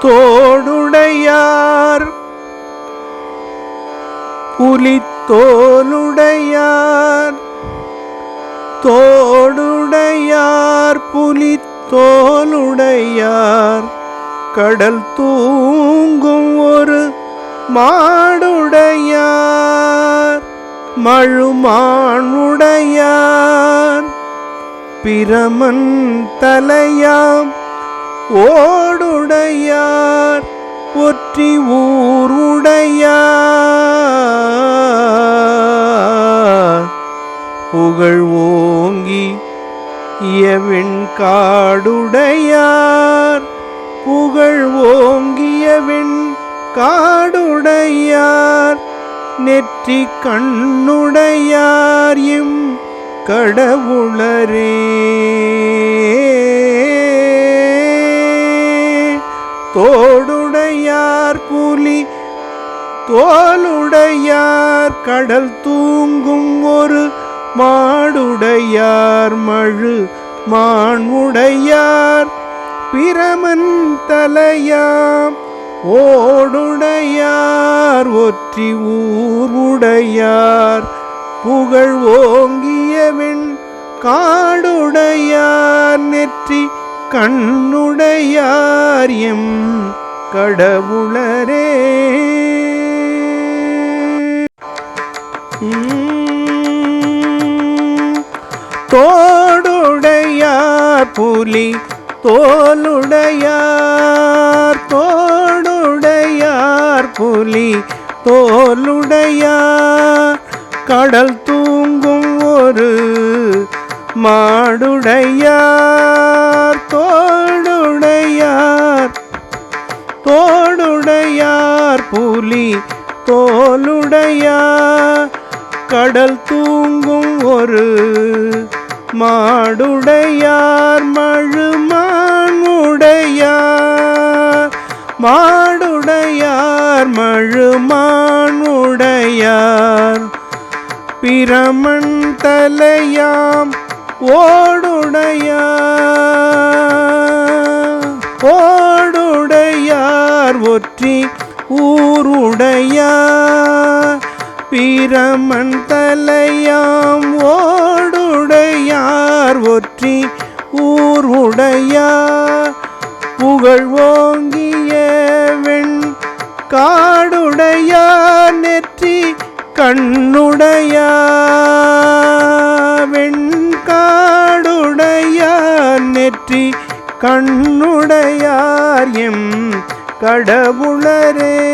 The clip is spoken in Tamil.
தோடுடையார் புலித்தோலுடையார் தோடுடையார் புலித்தோலுடையார் கடல் தூங்கும் ஒரு மாடுடையார். மழுமானுடையார். பிரமன் தலையாம் ஓடுடையார் ஒற்றி ஊருடையார் புகழ் ஓங்கி இயவின் காடுடையார் புகழ் ஓங்கியவின் காடுடையார். நெற்றி கண்ணுடையார் இம் கடவுளரே. தோடுடையார் புலி தோலுடையார் கடல் தூங்கும் ஒரு மாடுடையார் மழு மான்முடையார் பிரமன் தலையாம் ஓடுடையார் ஒற்றி ஊருடையார் புகழ் ஓங்கியவின் காடுடையார் நெற்றி கண்ணுடையார் எம் கடவுளரே. தோடுடையார் புலி தோலுடையார் தோடுடையார் புலி தோலுடையார் கடல் தூங்கும் ஒரு மாடுடையார். தோளுடையார் தோளுடையார் புலி தோலுடையார் கடல் தூங்கும் ஒரு மாடுடையார் மழுமானுடையார் மாடுடையார் மழுமானுடையார் பிரமன் தலையாம் ஓடுடையார் போற்றி ஒற்றி ஊருடையார். பிரமன் தலையாம் ஓடுடையார். ஒற்றி ஊருடையார். புகழ் ஓங்கிய வெண் காடுடையார். நெற்றி கண்ணுடையார். வெண்காடுடையார் நெற்றி கண்ணுடையார். எம் கடவுளரே.